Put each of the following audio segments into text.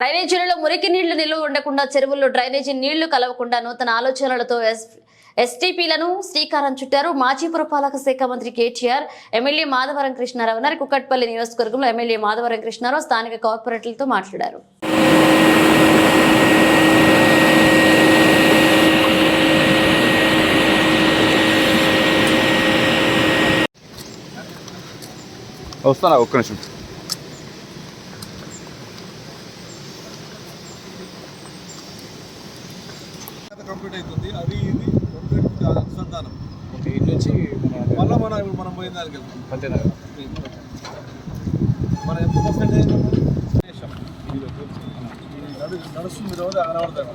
డ్రైనేజీలలో మురికి నీళ్ళు నిల్వ ఉండకుండా చెరువుల్లో డ్రైనేజీ నీళ్ళు కలవకుండా నూతన ఆలోచనలతో ఎస్ ఎస్టీపీలను శ్రీకారం చుట్టారు మాజీ పురపాలక శాఖ మంత్రి కేటీఆర్ ఎమ్మెల్యే మాధవరం కృష్ణారావు ఉన్నారు. కుక్కట్పల్లి నియోజకవర్గంలో ఎమ్మెల్యే మాధవరం కృష్ణారావు స్థానిక కార్పొరేటర్లతో మాట్లాడారు. వస్తానా? ఒక్క నిమిషం. కంప్లీట్ అవుతుంది. అది ఇది అనుసంధానం. ఓకే ఇటు నుంచి మళ్ళీ మనం ఇప్పుడు మనం పోయిన దానికి వెళ్తాం. మనం ఎంత పర్సెంటేజ్ నడు నడుస్తుంది రోజు కనబడతాడు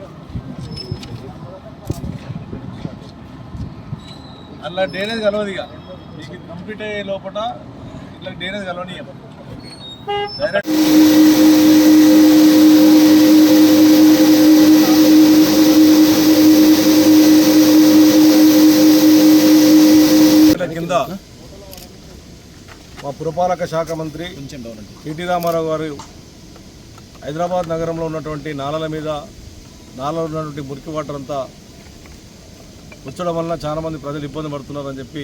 అలా డ్రైనేజ్ కలవదు ఇక. మీకు కంప్లీట్ అయ్యే లోపల ఇట్లా డ్రైనేజ్ కలవనీయం. డైరెక్ట్ కింద మా పురపాలక శాఖ మంత్రి ఈటీ రామారావు గారు హైదరాబాద్ నగరంలో ఉన్నటువంటి నాలల మీద నాలలో ఉన్నటువంటి మురికి వాటర్ అంతా వచ్చడం వలన చాలామంది ప్రజలు ఇబ్బంది పడుతున్నారని చెప్పి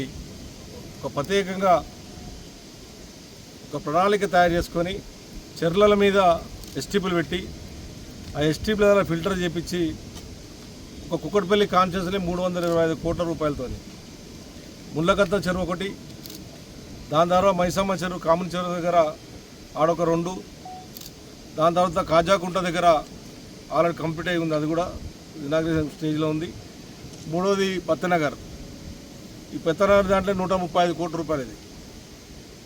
ఒక ప్రత్యేకంగా ఒక ప్రణాళిక తయారు చేసుకొని చెర్లల మీద ఎస్టీపీలు పెట్టి ఆ ఎస్టీపీల ద్వారా ఫిల్టర్ చేపించి ఒక కుక్కటిపల్లి కాన్షియస్లీ మూడు వందల ఇరవై ఐదు కోట్ల రూపాయలతో ముళ్ళకత్త చెరువు ఒకటి దాని తర్వాత మైసమ్మ చెరువు కామన్ చెరువు దగ్గర ఆడొక రెండు. దాని తర్వాత కాజాకుంట దగ్గర ఆల్రెడీ కంప్లీట్ అయి ఉంది అది కూడా ఇనాగ్రేషన్ స్టేజ్లో ఉంది. మూడోది పత్తనగర్. ఈ పత్తనగర్ దాంట్లో నూట ముప్పై ఐదు కోట్ల రూపాయలు ఇది.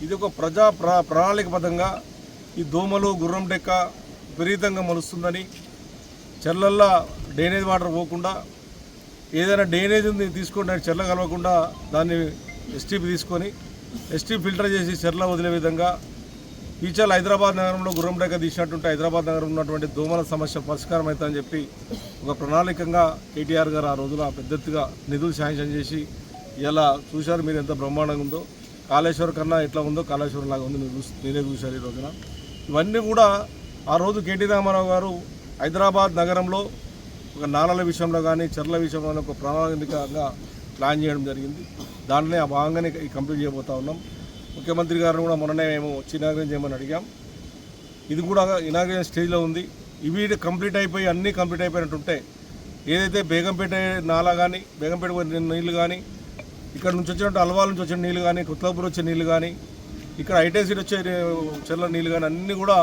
ఇది ఒక ప్రజా ప్ర ప్రణాళికబద్ధంగా ఈ దోమలు గుర్రం డెక్క విపరీతంగా మలుస్తుందని చెర్లల్లో డ్రైనేజ్ వాటర్ పోకుండా ఏదైనా డ్రైనేజ్ ఉంది తీసుకొని చెర్ల కలవకుండా దాన్ని ఎస్టీపీ తీసుకొని ఎస్టీ ఫిల్టర్ చేసి చెర్ల వదిలే విధంగా ఈచల్ హైదరాబాద్ నగరంలో గుర్రం రేఖ తీసినట్టుంటే హైదరాబాద్ నగరం ఉన్నటువంటి దోమల సమస్య పరిష్కారం అవుతుందని చెప్పి ఒక ప్రణాళికంగా కేటీఆర్ గారు ఆ రోజున పెద్ద ఎత్తుగా నిధులు శాంక్షన్ చేసి ఇలా చూశారు. మీరు ఎంత బ్రహ్మాండంగా ఉందో కాళేశ్వరం కన్నా ఎట్లా ఉందో కాళేశ్వరం లాగా ఉంది. మీరు చూసి చూశారు ఈ రోజున. ఇవన్నీ కూడా ఆ రోజు కేటీ రామారావు గారు హైదరాబాద్ నగరంలో ఒక నాలల విషయంలో కానీ చెర్ల విషయంలో కానీ ఒక ప్రణాళికగా ప్లాన్ చేయడం జరిగింది. దాంట్లోనే ఆ భాగంగానే కంప్లీట్ చేయబోతా ఉన్నాం. ముఖ్యమంత్రి గారిని కూడా మొన్ననే మేము వచ్చి ఇనాగ్రేషన్ చేయమని అడిగాం. ఇది కూడా ఇనాగ్రేషన్ స్టేజ్లో ఉంది. ఇవి కంప్లీట్ అయిపోయి అన్నీ కంప్లీట్ అయిపోయినట్టుంటే ఏదైతే బేగంపేట నాలా కానీ బేగంపేట పోయిన నీళ్ళు కానీ ఇక్కడ నుంచి వచ్చినట్టు అల్వాల నుంచి వచ్చిన నీళ్ళు కానీ కొత్తపూర్ వచ్చే నీళ్ళు కానీ ఇక్కడ ఐటీసీ వచ్చే చెల్ల నీళ్ళు కానీ అన్నీ కూడా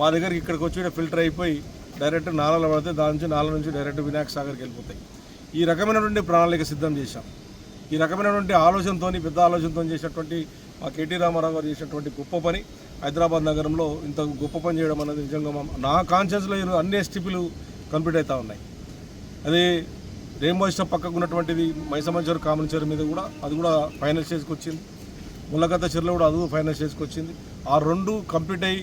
మా దగ్గరికి ఇక్కడికి వచ్చి ఫిల్టర్ అయిపోయి డైరెక్ట్ నాలలో పడితే దాని నుంచి నాల నుంచి డైరెక్ట్ వినాయక సాగర్కి వెళ్ళిపోతాయి. ఈ రకమైనటువంటి ప్రణాళిక సిద్ధం చేశాం. ఈ రకమైనటువంటి ఆలోచనతో పెద్ద ఆలోచనతో చేసినటువంటి మా కేటీ రామారావు గారు చేసినటువంటి గొప్ప పని. హైదరాబాద్ నగరంలో ఇంత గొప్ప పని చేయడం అనేది నిజంగా నా కాన్షియస్లో అన్ని ఎస్టీపీలు కంప్లీట్ అవుతూ ఉన్నాయి. అది రెయిన్బో ఇష్టం పక్కకు ఉన్నటువంటిది మైసమంచర్ కామన్ చెరు మీద కూడా అది కూడా ఫైనల్ స్టేజ్కి వచ్చింది. ముల్లగద్ద చెరువులో కూడా అది ఫైనల్ స్టేజ్కి వచ్చింది. ఆ రెండు కంప్లీట్ అయ్యి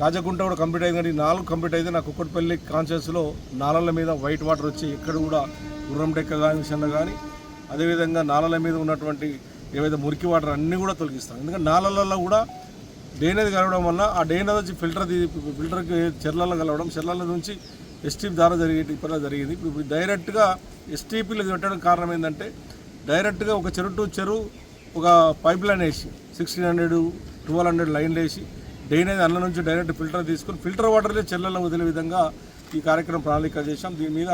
కాజగుంట కూడా కంప్లీట్ అయింది కానీ నాలుగు కంప్లీట్ అయితే నాకు కుక్కటిపల్లి కాన్షియస్లో నాలల మీద వైట్ వాటర్ వచ్చి ఎక్కడ కూడా గుర్రం డెక్క కానీ చిన్న కానీ అదేవిధంగా నాలల మీద ఉన్నటువంటి ఏవైతే మురికి వాటర్ అన్నీ కూడా తొలగిస్తాం. ఎందుకంటే నాలలలో కూడా డ్రైనేజ్ కలవడం వల్ల ఆ డ్రైనేజ్ వచ్చి ఫిల్టర్ ఫిల్టర్కి చెర్లలో కలవడం చెర్ల నుంచి ఎస్టీపీ ద్వారా జరిగేది ఇప్పటిలా జరిగింది. ఇప్పుడు డైరెక్ట్గా ఎస్టీపీలు పెట్టడం కారణం ఏంటంటే డైరెక్ట్గా ఒక చెరు టు చెరువు ఒక పైప్ లైన్ వేసి సిక్స్టీన్ హండ్రెడ్ ట్వెల్వ్ హండ్రెడ్ లైన్లు వేసి డ్రైనేజ్ అన్న నుంచి డైరెక్ట్ ఫిల్టర్ తీసుకొని ఫిల్టర్ వాటర్లే చెర్లలో వదిలే విధంగా ఈ కార్యక్రమం ప్రణాళిక చేశాం. దీని మీద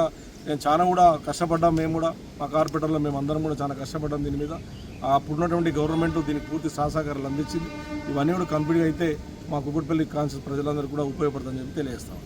నేను చాలా కూడా కష్టపడ్డాం. మేము కూడా మా కార్పొరేటర్లో మేము అందరం కూడా చాలా కష్టపడ్డాం దీని మీద. అప్పుడున్నటువంటి గవర్నమెంట్ దీనికి పూర్తి సహసహకారాలు అందించింది. ఇవన్నీ కూడా కంప్లీట్ అయితే మా కుక్కటిపల్లి కాన్షియస్ ప్రజలందరూ కూడా ఉపయోగపడుతుందని చెప్పి తెలియజేస్తాం